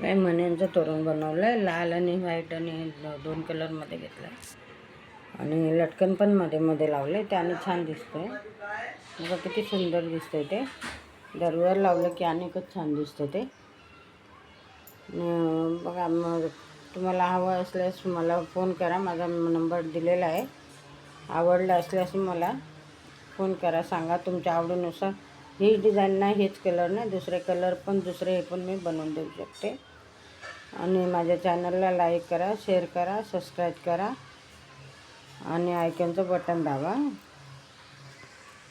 काय मण्यांचं तोरण बनवलं आहे लाल आणि व्हाईट आणि दोन कलरमध्ये घेतलं आहे आणि लटकन पण मध्ये मध्ये लावलं आहे त्याने छान दिसतं आहे बघा किती सुंदर दिसतंय ते. दरवर लावलं की अनेकच छान दिसतं ते. बघा मग तुम्हाला हवं असल्यास मला फोन करा माझा नंबर दिलेला आहे. आवडलं असल्यास मला फोन करा सांगा तुमच्या आवडीनुसार. ही डिझाईन नाही हेच कलर नाही. दुसरे कलर पण दुसरे हे पण मी बनवून देऊ शकते. आणि माझ्या चॅनलला लाईक करा शेअर करा सबस्क्राईब करा. आणि आयकॉनचं बटन दाबा.